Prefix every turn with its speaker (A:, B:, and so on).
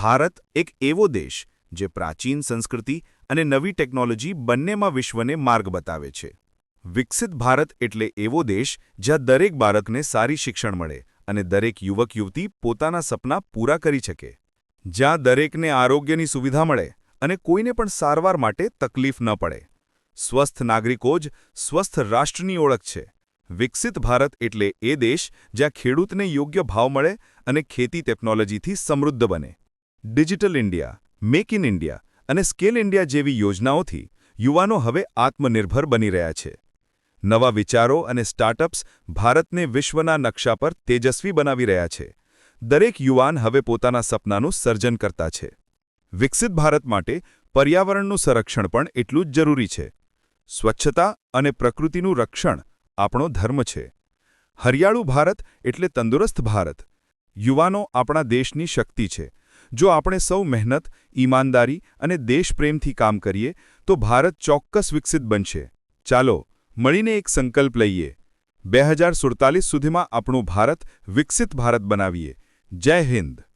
A: ભારત એક એવો દેશ જે પ્રાચીન સંસ્કૃતિ અને નવી ટેકનોલોજી બંનેમાં વિશ્વને માર્ગ બતાવે છે. વિકસિત ભારત એટલે એવો દેશ જ્યાં દરેક બાળકને સારી શિક્ષણ મળે અને દરેક યુવક યુવતી પોતાના સપના પૂરા કરી શકે. જ્યાં દરેકને આરોગ્યની સુવિધા મળે અને કોઈને પણ સારવાર માટે તકલીફ ન પડે. સ્વસ્થ નાગરિકો જ સ્વસ્થ રાષ્ટ્રની ઓળખ છે. વિકસિત ભારત એટલે એ દેશ જ્યાં ખેડૂતને યોગ્ય ભાવ મળે અને ખેતી ટેકનોલોજીથી સમૃદ્ધ બને. Digital India, make in India અને સ્કેલ ઇન્ડિયા જેવી યોજનાઓથી યુવાનો હવે આત્મનિર્ભર બની રહ્યા છે. નવા વિચારો અને સ્ટાર્ટઅપ્સ ભારતને વિશ્વના નકશા પર તેજસ્વી બનાવી રહ્યા છે. દરેક યુવાન હવે પોતાના સપનાનું સર્જન કરતા છે. વિકસિત ભારત માટે પર્યાવરણનું સંરક્ષણ પણ એટલું જ જરૂરી છે. સ્વચ્છતા અને પ્રકૃતિનું રક્ષણ આપણો ધર્મ છે. હરિયાળું ભારત એટલે તંદુરસ્ત ભારત. યુવાનો આપણા દેશની શક્તિ છે. જો આપણે સૌ મહેનત, ઈમાનદારી અને દેશપ્રેમથી કામ કરીએ, તો ભારત ચોક્કસ વિકસિત બનશે. ચાલો, મળીને એક સંકલ્પ લઈએ. બે સુડતાલીસ સુધીમાં આપણું ભારત વિકસિત ભારત બનાવીએ. જય હિન્દ.